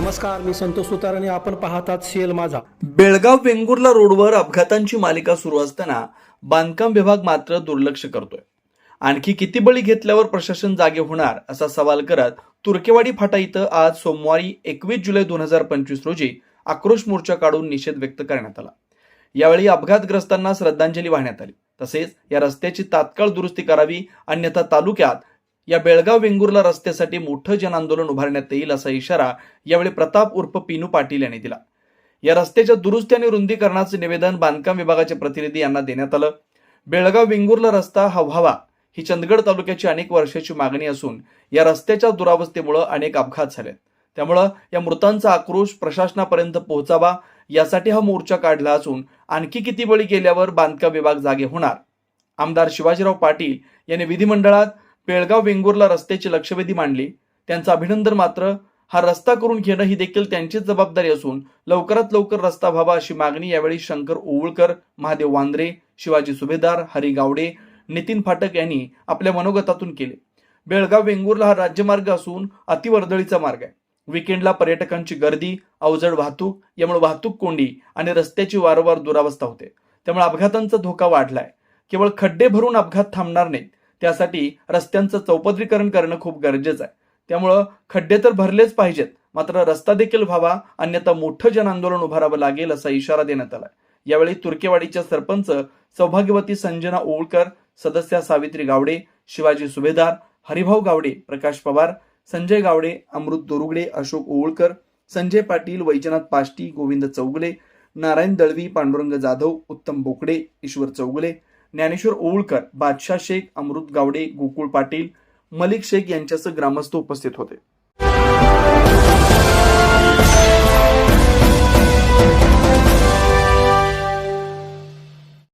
नमस्कार मी संतोष सुतार आणि आपण पाहतात सीएल माझा. बेळगाव वेंगुर्ला रोडवर अपघातांची मालिका सुरू असताना बांधकाम विभाग मात्र दुर्लक्ष करतोय. आणखी किती बळी घेतल्यावर प्रशासन जागे होणार असा सवाल करत तुर्केवाडी फाटा इथं आज सोमवारी एकवीस जुलै दोन हजार पंचवीस रोजी आक्रोश मोर्चा काढून निषेध व्यक्त करण्यात आला. यावेळी अपघातग्रस्तांना श्रद्धांजली वाहण्यात आली. तसेच या रस्त्याची तात्काळ दुरुस्ती करावी अन्यथा तालुक्यात या बेळगाव वेंगुर्ला रस्त्यासाठी मोठं जनआंदोलन उभारण्यात येईल असा इशारा यावेळी प्रताप उर्फ पिनू पाटील यांनी दिला. या रस्त्याच्या दुरुस्ती आणि रुंदीकरणाचे निवेदन बांधकाम विभागाचे प्रतिनिधी यांना देण्यात आलं. बेळगाव वेंगुर्ला रस्ता हा व्हावा ही चंदगड तालुक्याची अनेक वर्षाची मागणी असून या रस्त्याच्या दुरावस्थेमुळे अनेक अपघात झाले त्यामुळं या मृतांचा आक्रोश प्रशासनापर्यंत पोहोचावा यासाठी हा मोर्चा काढला असून आणखी किती बळी गेल्यावर बांधकाम विभाग जागे होणार? आमदार शिवाजीराव पाटील यांनी विधिमंडळात बेळगाव वेंगुर्ला रस्त्याची लक्षवेधी मांडली. त्यांचं अभिनंदन मात्र हा रस्ता करून घेणं ही देखील त्यांचीच जबाबदारी असून लवकरात लवकर रस्ता व्हावा अशी मागणी यावेळी शंकर ओवळकर महादेव वांद्रे शिवाजी सुभेदार हरी गावडे नितीन फाटक यांनी आपल्या मनोगतातून केले. बेळगाव वेंगुर्ला हा राज्यमार्ग असून अतिवर्दळीचा मार्ग आहे. विकेंडला पर्यटकांची गर्दी अवजड वाहतूक यामुळे वाहतूक कोंडी आणि रस्त्याची वारंवार दुरावस्था होते. त्यामुळे अपघातांचा धोका वाढलाय. केवळ खड्डे भरून अपघात थांबणार नाहीत. त्यासाठी रस्त्यांचं चौपदरीकरण करणं खूप गरजेचं आहे. त्यामुळं खड्डे तर भरलेच पाहिजेत मात्र रस्ता देखील व्हावा अन्यथा मोठं जनआंदोलन उभारावं लागेल असा इशारा देण्यात आला यावेळी तुर्केवाडीच्या सरपंच सौभाग्यवती संजना ओळकर सदस्या सावित्री गावडे शिवाजी सुभेदार हरिभाऊ गावडे प्रकाश पवार संजय गावडे अमृत दोरुगडे अशोक ओळकर संजय पाटील वैजनाथ पाष्टी गोविंद चौगुले नारायण दळवी पांडुरंग जाधव उत्तम बोकडे ईश्वर चौगुले ज्ञानेश्वर ओवळकर बादशाह शेख अमृत गावडे गोकुळ पाटील मलिक शेख यांच्यासह ग्रामस्थ उपस्थित होते.